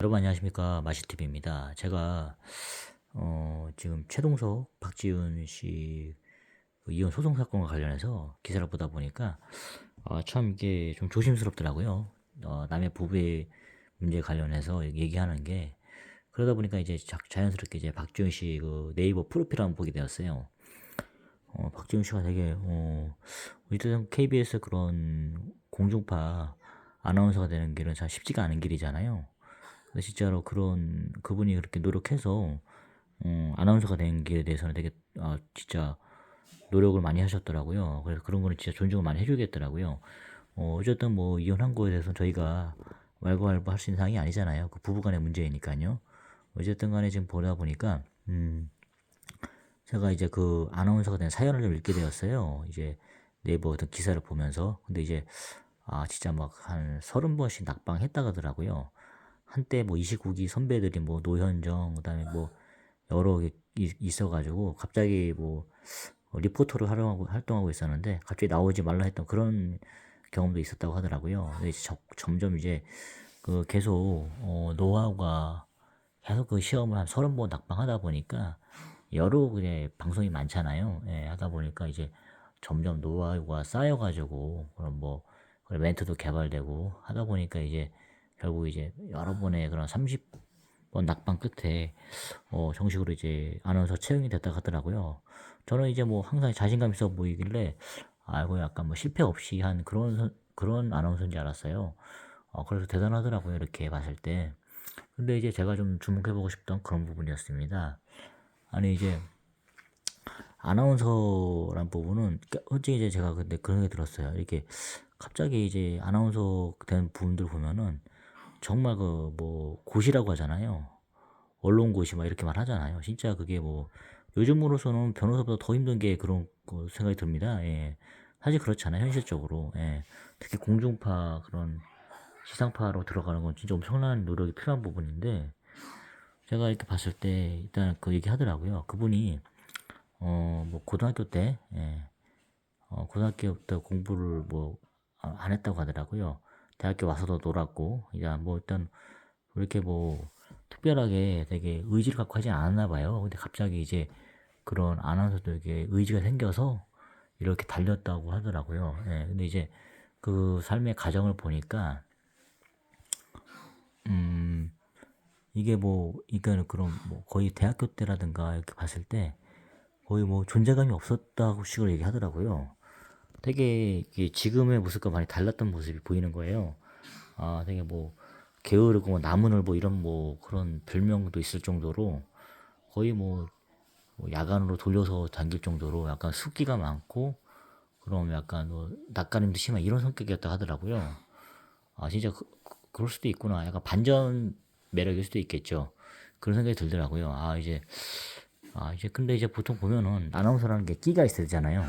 여러분 안녕하십니까 마실TV입니다. 제가 어, 지금 최동석, 박지훈 씨 그 이혼 소송 사건과 관련해서 기사를 보다 보니까 아, 참 이게 좀 조심스럽더라고요. 어, 남의 부부의 문제 관련해서 얘기하는 게 그러다 보니까 이제 자, 자연스럽게 이제 박지훈 씨 그 네이버 프로필을 한번 보게 되었어요. 어, 박지훈 씨가 되게 어, 어쨌든 KBS 그런 공중파 아나운서가 되는 길은 참 쉽지가 않은 길이잖아요. 진짜로 그런 그분이 그렇게 노력해서 어, 아나운서가 된 길에 대해서는 되게 아, 진짜 노력을 많이 하셨더라고요. 그래서 그런 거는 진짜 존중을 많이 해주겠더라고요. 어, 어쨌든 뭐 이혼한 거에 대해서 는 저희가 말고말고 할수 있는 상황이 아니잖아요. 그 부부간의 문제이니까요. 어쨌든 간에 지금 보다 보니까 음, 제가 이제 그 아나운서가 된 사연을 좀 읽게 되었어요. 이제 네이버 어떤 기사를 보면서 근데 이제 아 진짜 막 한 서른 번씩 낙방했다 가더라고요. 한때 뭐 29기 선배들이 뭐 노현정 그다음에 뭐 여러 개 이- 있어가지고 갑자기 뭐 리포터를 활용하고 활동하고 있었는데 갑자기 나오지 말라 했던 그런 경험도 있었다고 하더라고요. 이제 저- 점점 이제 그 계속 어, 노하우가 계속 그 시험을 한 서른 번 낙방하다 보니까 여러 그냥 방송이 많잖아요. 예, 하다 보니까 이제 점점 노하우가 쌓여가지고 그런 뭐 그런 멘트도 개발되고 하다 보니까 이제 결국 이제 여러 번의 그런 30번 낙방 끝에 어, 정식으로 이제 아나운서 채용이 됐다 하더라고요. 저는 이제 뭐 항상 자신감 있어 보이길래 아이고 약간 뭐 실패 없이 한 그런 선- 그런 아나운서인 줄 알았어요. 어, 그래서 대단하더라고요 이렇게 봤을 때. 근데 이제 제가 좀 주목해 보고 싶던 그런 부분이었습니다. 아니 이제 아나운서란 부분은 솔직히 이제 제가 근데 그런 게 들었어요. 이렇게 갑자기 이제 아나운서 된 분들 보면은 정말 그 뭐 고시라고 하잖아요. 언론 고시 막 이렇게 말하잖아요. 진짜 그게 뭐 요즘으로서는 변호사보다 더 힘든 게 그런 거 생각이 듭니다. 예. 사실 그렇잖아요. 현실적으로. 예. 특히 공중파 그런 지상파로 들어가는 건 진짜 엄청난 노력이 필요한 부분인데 제가 이렇게 봤을 때 일단 그 얘기 하더라고요. 그분이 어 뭐 고등학교 때 예. 어 고등학교 때 공부를 뭐 안 했다고 하더라고요. 대학교 와서도 놀았고 이제 뭐 일단 그렇게 뭐 특별하게 되게 의지를 갖고 하지 않았나 봐요. 근데 갑자기 이제 그런 아나운서들에게 의지가 생겨서 이렇게 달렸다고 하더라고요. 예. 근데 이제 그 삶의 과정을 보니까 음 이게 뭐 이거는 그런 뭐 거의 대학교 때라든가 이렇게 봤을 때 거의 뭐 존재감이 없었다고 식으로 얘기하더라고요. 되게 지금의 모습과 많이 달랐던 모습이 보이는 거예요. 아, 되게 뭐 게으르고 뭐 나무늘보 이런 뭐 그런 별명도 있을 정도로 거의 뭐, 뭐 야간으로 돌려서 다닐 정도로 약간 습기가 많고 그럼 약간 뭐 낯가림도 심한 이런 성격이었다 하더라고요. 아 진짜 그, 럴 수도 있구나. 약간 반전 매력일 수도 있겠죠. 그런 생각이 들더라고요. 아 이제 아 이제 근데 이제 보통 보면은 아나운서라는 게 끼가 있어야 되잖아요.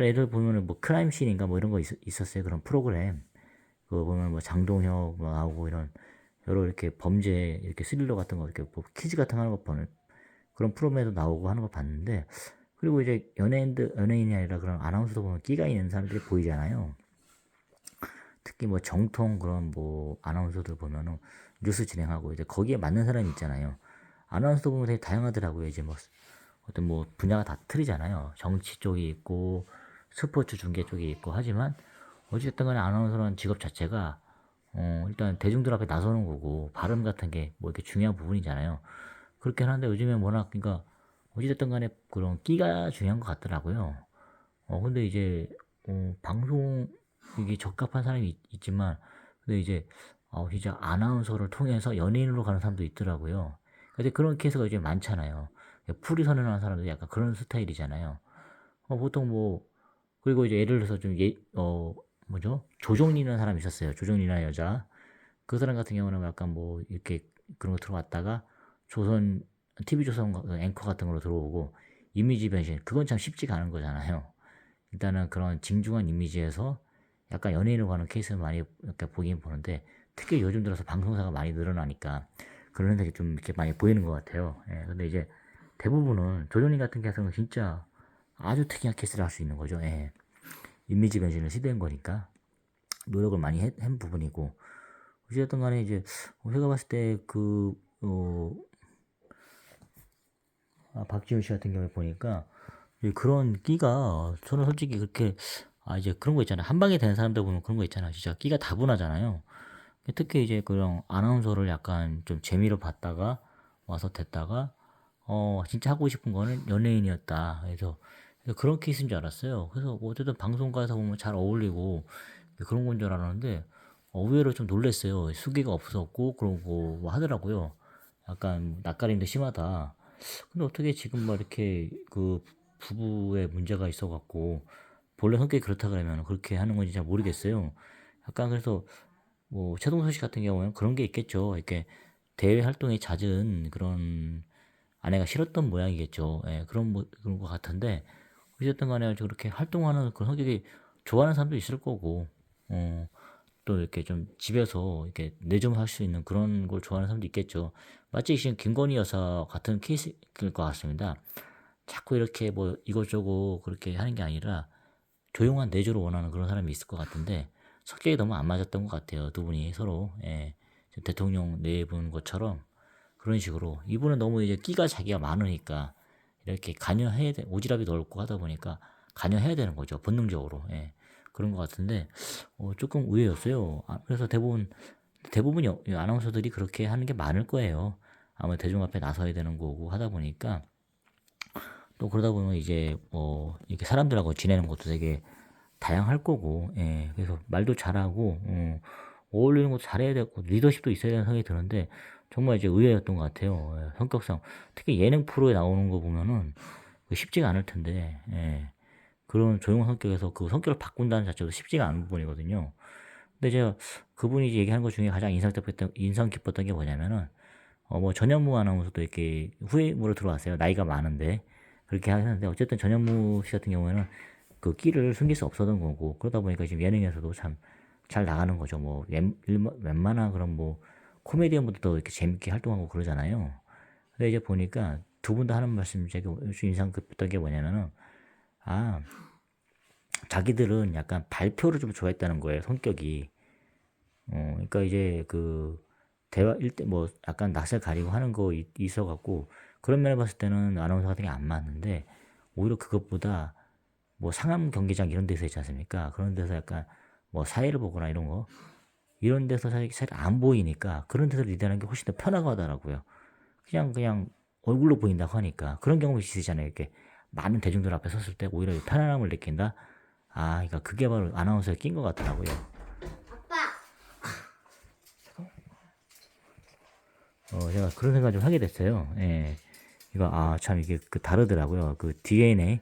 그래 예를 보면은 뭐 크라임씬인가 뭐 이런 거 있, 있었어요. 그런 프로그램. 그거 보면 뭐 장동혁 뭐 나오고 이런 여러 이렇게 범죄 이렇게 스릴러 같은 거 이렇게 뭐 퀴즈 같은 거 하는 거 보는 그런 프로그램에도 나오고 하는 거 봤는데 그리고 이제 연예인들 연예인이 아니라 그런 아나운서도 보면 끼가 있는 사람들이 보이잖아요. 특히 뭐 정통 그런 뭐 아나운서들 보면은 뉴스 진행하고 이제 거기에 맞는 사람이 있잖아요. 아나운서도 보면 되게 다양하더라고요. 이제 뭐 어떤 뭐 분야가 다 틀리잖아요. 정치 쪽이 있고 스포츠 중계 쪽이 있고 하지만 어쨌든 간에 아나운서라는 직업 자체가 어 일단 대중들 앞에 나서는 거고 발음 같은 게 뭐 이렇게 중요한 부분이잖아요. 그렇긴 한데 요즘에 워낙 그러니까 어찌됐든 간에 그런 끼가 중요한 것 같더라고요. 어 근데 이제 어 방송 이게 적합한 사람이 있, 있지만 근데 이제 어 진짜 아나운서를 통해서 연예인으로 가는 사람도 있더라고요. 근데 그런 케이스가 요즘 많잖아요. 풀이 선언하는 사람들 약간 그런 스타일이잖아요. 어 보통 뭐 그리고 이제 예를 들어서 좀 예, 어, 뭐죠? 조정리라는 사람이 있었어요. 조정리라는 여자. 그 사람 같은 경우는 약간 뭐 이렇게 그런 거 들어왔다가 조선, TV조선 앵커 같은 걸로 들어오고 이미지 변신. 그건 참 쉽지가 않은 거잖아요. 일단은 그런 진중한 이미지에서 약간 연예인으로 가는 케이스를 많이 이렇게 보긴 보는데 특히 요즘 들어서 방송사가 많이 늘어나니까 그런 현상이 좀 이렇게 많이 보이는 것 같아요. 예, 근데 이제 대부분은 조정리 같은 케이스는 진짜 아주 특이한 케이스를 할 수 있는 거죠. 예. 이미지 변신을 시도한 거니까 노력을 많이 했, 한 부분이고 어찌됐든 간에 이제 제가 봤을 때 그, 어, 아, 박지훈 씨 같은 경우에 보니까 이 그런 끼가 저는 솔직히 그렇게 아 이제 그런 거 있잖아요. 한 방에 되는 사람들 보면 그런 거 있잖아요. 진짜 끼가 다분하잖아요. 특히 이제 그런 아나운서를 약간 좀 재미로 봤다가 와서 됐다가 어 진짜 하고 싶은 거는 연예인이었다. 그래서 그런 케이스인 줄 알았어요. 그래서 뭐 어쨌든 방송 가서 보면 잘 어울리고 그런 건 줄 알았는데 어, 의외로 좀 놀랬어요. 수기가 없었고 그러고 뭐 하더라고요. 약간 낯가림도 심하다. 근데 어떻게 지금 막 이렇게 그 부부의 문제가 있어갖고 본래 성격이 그렇다 그러면 그렇게 하는 건지 잘 모르겠어요. 약간 그래서 뭐 최동선 씨 같은 경우는 그런 게 있겠죠. 이렇게 대외 활동에 잦은 그런 아내가 싫었던 모양이겠죠. 예, 그런 뭐, 그런 것 같은데 어쨌든 간에 그렇게 활동하는 그런 성격이 좋아하는 사람도 있을 거고 어, 또 이렇게 좀 집에서 이렇게 내정할 수 있는 그런 걸 좋아하는 사람도 있겠죠. 마치 지금 김건희 여사 같은 케이스일 것 같습니다. 자꾸 이렇게 뭐 이것저것 그렇게 하는 게 아니라 조용한 내조를 원하는 그런 사람이 있을 것 같은데 성격이 너무 안 맞았던 것 같아요. 두 분이 서로 예, 대통령 내분 것처럼 그런 식으로 이분은 너무 이제 끼가 자기가 많으니까 이렇게 관여해야 돼 오지랖이 넓고 하다 보니까 관여해야 되는 거죠 본능적으로 예, 그런 것 같은데 어, 조금 의외였어요. 아, 그래서 대부분 대부분 여, 아나운서들이 그렇게 하는 게 많을 거예요. 아마 대중 앞에 나서야 되는 거고 하다 보니까 또 그러다 보면 이제 뭐 이렇게 사람들하고 지내는 것도 되게 다양할 거고, 예. 그래서 말도 잘하고, 어, 어울리는 것도 잘해야 되고, 리더십도 있어야 되는 생각이 드는데, 정말 이제 의외였던 것 같아요. 예, 성격상. 특히 예능 프로에 나오는 거 보면은 그 쉽지가 않을 텐데, 예. 그런 조용한 성격에서 그 성격을 바꾼다는 자체도 쉽지가 않은 부분이거든요. 근데 제가 그분이 이제 얘기하는 것 중에 가장 인상 깊었던, 인상 깊었던 게 뭐냐면은, 어, 뭐 전현무 아나운서도 이렇게 후임으로 들어왔어요. 나이가 많은데. 그렇게 하셨는데, 어쨌든 전현무 씨 같은 경우에는 그 끼를 숨길 수 없었던 거고 그러다 보니까 지금 예능에서도 참 잘 나가는 거죠. 뭐 웬, 웬만한 그런 뭐 코미디언보다 더 이렇게 재밌게 활동하고 그러잖아요. 근데 이제 보니까 두 분 다 하는 말씀 제가 인상 깊었던 게 뭐냐면은 아 자기들은 약간 발표를 좀 좋아했다는 거예요. 성격이. 어 그러니까 이제 그 대화 일때 뭐 약간 낯을 가리고 하는 거 있어 갖고 그런 면을 봤을 때는 아나운서 같은 게안 맞는데 오히려 그것보다 뭐 상암 경기장 이런 데서 있지 않습니까? 그런 데서 약간 뭐 사회를 보거나 이런 거 이런 데서 사실, 사실 안 보이니까 그런 데서 리드하는 게 훨씬 더 편하고 하더라고요. 그냥 그냥 얼굴로 보인다고 하니까 그런 경우 있으시잖아요. 이렇게 많은 대중들 앞에 섰을 때 오히려 편안함을 느낀다. 아, 그러니까 그게 바로 아나운서에 낀 것 같더라고요. 어, 제가 그런 생각 좀 하게 됐어요. 예. 이거, 아, 참, 이게 그 다르더라고요. 그 DNA,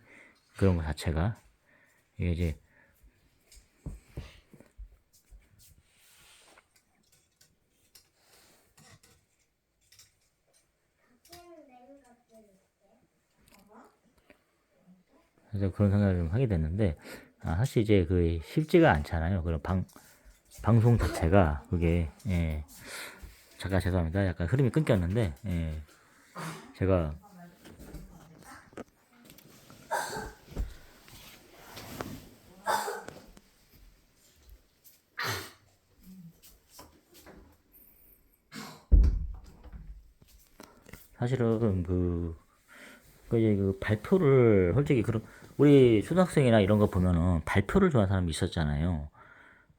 그런 것 자체가. 이게 이제, 그래서 그런 생각을 좀 하게 됐는데, 아, 사실 이제 그 쉽지가 않잖아요. 그런 방, 방송 자체가, 그게, 예. 잠깐 죄송합니다. 약간 흐름이 끊겼는데, 예. 제가 사실은 그, 그 이제 그 발표를 솔직히 그런 우리 초등학생이나 이런 거 보면은 발표를 좋아하는 사람이 있었잖아요.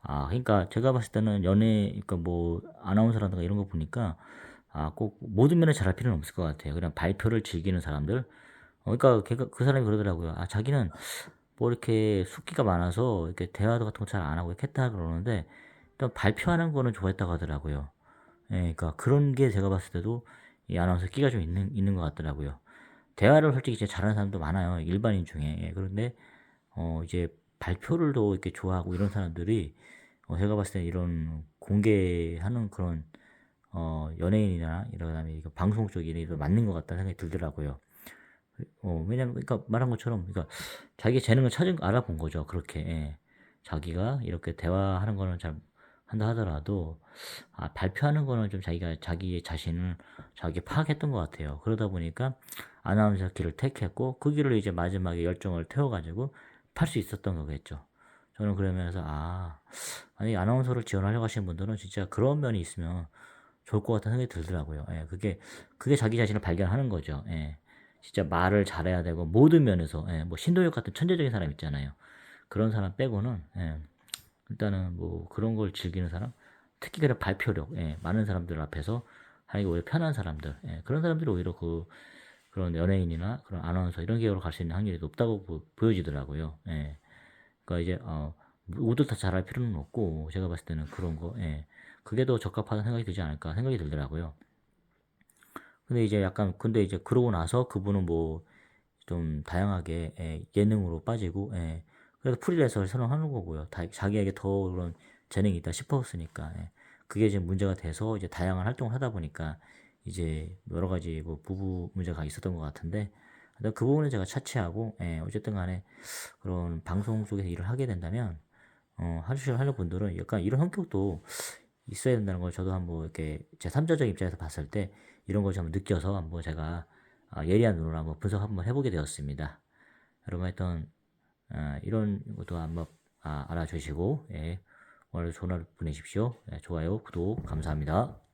아, 그러니까 제가 봤을 때는 연예, 그러니까 뭐 아나운서라든가 이런 거 보니까 아, 꼭 모든 면을 잘할 필요는 없을 것 같아요. 그냥 발표를 즐기는 사람들. 어, 그러니까 걔가 그 사람이 그러더라고요. 아, 자기는 뭐 이렇게 숙기가 많아서 이렇게 대화도 같은 거 잘 안 하고 했다 그러는데 또 발표하는 거는 좋아했다고 하더라고요. 예, 그러니까 그런 게 제가 봤을 때도 이 아나운서 끼가 좀 있는 있는 것 같더라고요. 대화를 솔직히 이제 잘하는 사람도 많아요. 일반인 중에. 예, 그런데 어 이제 발표를 더 이렇게 좋아하고 이런 사람들이 어 제가 봤을 때 이런 공개하는 그런 어 연예인이나 이런 다음에 방송 쪽이 맞는 것 같다는 생각이 들더라고요. 어 왜냐면 그러니까 말한 것처럼 그러니까 자기 재능을 찾은 알아본 거죠. 그렇게 예. 자기가 이렇게 대화하는 거는 잘 한다 하더라도 아, 발표하는 거는 좀 자기가 자기의 자신을 자기 파악했던 것 같아요. 그러다 보니까 아나운서 길을 택했고 그 길을 이제 마지막에 열정을 태워가지고 팔 수 있었던 거겠죠. 저는 그러면서 아 아니 아나운서를 지원하려고 하시는 분들은 진짜 그런 면이 있으면 좋을 것 같다는 생각이 들더라고요. 예, 그게 그게 자기 자신을 발견하는 거죠. 예. 진짜 말을 잘해야 되고 모든 면에서 예, 뭐 신도엽 같은 천재적인 사람 있잖아요. 그런 사람 빼고는 예, 일단은 뭐 그런 걸 즐기는 사람, 특히 그런 발표력, 예, 많은 사람들 앞에서 하기 오히려 편한 사람들, 예, 그런 사람들이 오히려 그 그런 연예인이나 그런 아나운서 이런 계열로 갈 수 있는 확률이 높다고 보, 보여지더라고요. 예. 그러니까 이제 어, 모두 다 잘할 필요는 없고 제가 봤을 때는 그런 거, 예, 그게 더 적합하다는 생각이 들지 않을까 생각이 들더라고요. 근데 이제 약간 근데 이제 그러고 나서 그분은 뭐 좀 다양하게 예, 예능으로 빠지고 예, 그래서 프리랜서를 선언하는 거고요. 다, 자기에게 더 그런 재능이 있다 싶었으니까 예. 그게 이제 문제가 돼서 이제 다양한 활동을 하다 보니까 이제 여러 가지 뭐 부부 문제가 있었던 것 같은데 그 부분은 제가 차치하고 예, 어쨌든 간에 그런 방송 속에서 일을 하게 된다면 어, 하실 하는 분들은 약간 이런 성격도 있어야 된다는 걸 저도 한번 이렇게 제 3자적 입장에서 봤을 때 이런 걸 좀 느껴서 한번 제가 아, 예리한 눈으로 한번 분석 한번 해보게 되었습니다. 여러분 하여튼 아, 이런 것도 한번 아, 알아주시고 예, 오늘 좋은 하루 보내십시오. 예, 좋아요, 구독 감사합니다.